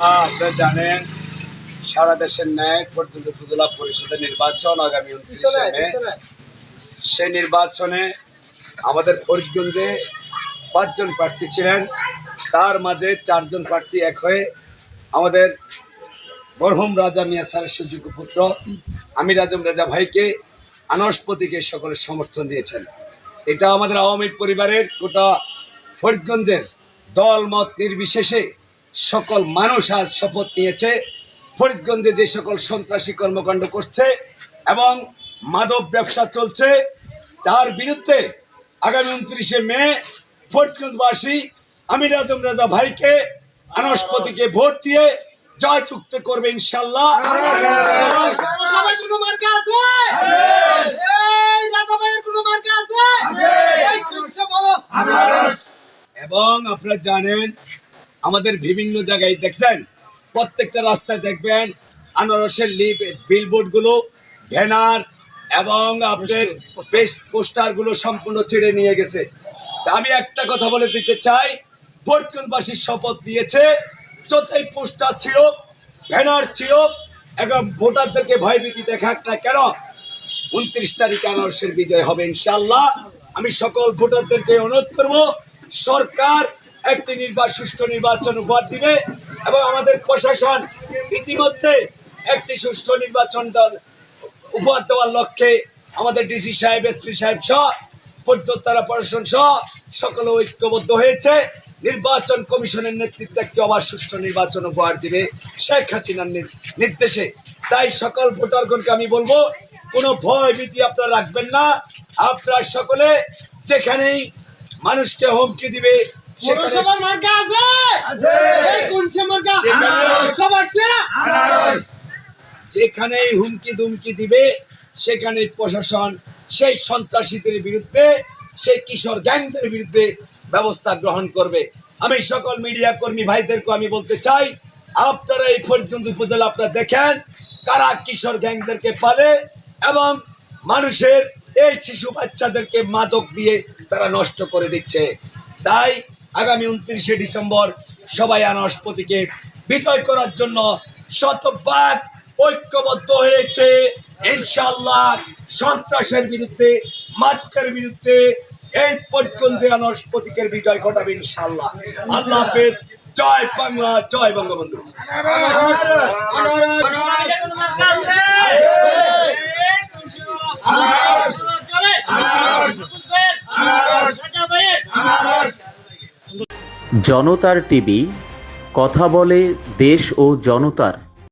আপনারা জানেন সারা দেশের ন্যায় পর্যন্ত উপজেলা পরিষদের নির্বাচন আগামী উনত্রিশে মে। সেই নির্বাচনে আমাদের ফরিদগঞ্জে পাঁচজন প্রার্থী ছিলেন। তার মাঝে চারজন প্রার্থী এক হয়ে আমাদের মরহুম রাজা মিয়া স্যারের সুযোগ্য পুত্র আমির আজম রাজা ভাইকে আনস্পতিকে সকলে সমর্থন দিয়েছেন। এটা আমাদের আওয়ামী পরিবারের গোটা ফরিদগঞ্জের দল মত নির্বিশেষে সকল মানুষ আজ শপথ নিয়েছে। ফরিদগঞ্জে যে সকল সন্ত্রাসী কর্মকাণ্ড করছে এবং মাদক ব্যবসা চলছে তার বিরুদ্ধে আগামী উনত্রিশে মে ফরিদগঞ্জবাসী আমির আজম রাজা ভাইকে আনস্পতিকে ভোট দিয়ে জয়যুক্ত করবে ইনশাল্লাহ। এবং আপনারা জানেন আমাদের বিভিন্ন জায়গায় দেখছেন প্রত্যেকটা রাস্তায় দেখবেন আনারসের লিপ বিলবোর্ডগুলো ব্যানার এবং আপনাদের পোস্টারগুলো সম্পূর্ণ ছেড়ে নিয়ে গেছে। আমি একটা কথা বলে দিতে চাই বর্তমানবাসীর শপথ নিয়েছে, যতই পোস্টার ছিল ব্যানার ছিল এবং ভোটারদেরকে ভয়ভীতি দেখাক না কেন, উনত্রিশ তারিখে আনারসের বিজয় হবে ইনশাল্লাহ আমি সকল ভোটারদেরকে অনুরোধ করব, সরকার একটি নির্বাচন সুষ্ঠু নির্বাচন উপহার দিবে এবং আমাদের প্রশাসন ইতিমধ্যে একটি সুষ্ঠু নির্বাচন দল উপহার দেওয়ার লক্ষ্যে আমাদের ডিসি সাহেব, এসপি সাহেব সহ পর্যস্তারা প্রশাসন সহ সকলে ঐক্যবদ্ধ হয়েছে। নির্বাচন কমিশনের নেতৃত্বে একটি অবাধ সুষ্ঠু নির্বাচন উপহার দিবে শেখ হাসিনার নির্দেশে। তাই সকল ভোটারগণকে আমি বলব, কোনো ভয় ভীতি আপনারা রাখবেন না। আপনারা সকলে যেখানেই মানুষকে হুমকি দিবে পৌরসভার মার্কা আছে? এই কোন সে মার্কা? সবার সেরা? যেখানেই হুমকি দুমকি দিবে সেখানে প্রশাসন সেই সন্ত্রাসীদের বিরুদ্ধে সেই কিশোর গ্যাংদের বিরুদ্ধে ব্যবস্থা গ্রহণ করবে। আমি সকল মিডিয়া কর্মী ভাইদেরকে আমি বলতে চাই আপনারা এই ফরিদগঞ্জ উপজেলা আপনারা দেখেন কারা কিশোর গ্যাংদেরকে পালে এবং মানুষের এই শিশু বাচ্চাদেরকে মাদক দিয়ে তারা নষ্ট করে দিচ্ছে। তাই আগামী উনত্রিশে ডিসেম্বর সবাই আনাসপতিকে বিজয় করার জন্য শতভাগ ঐক্যবদ্ধ হয়েছে। ইনশাল্লাহ সন্ত্রাসের বিরুদ্ধে, মাদকের বিরুদ্ধে এই পরিকঞ্জে আনাসপতিকের বিজয় ঘটাবে ইনশাল্লাহ আল্লাহ হাফেজ। জয় বাংলা, জয় বঙ্গবন্ধু। জনতার টিভি কথা বলে দেশ ও জনতার।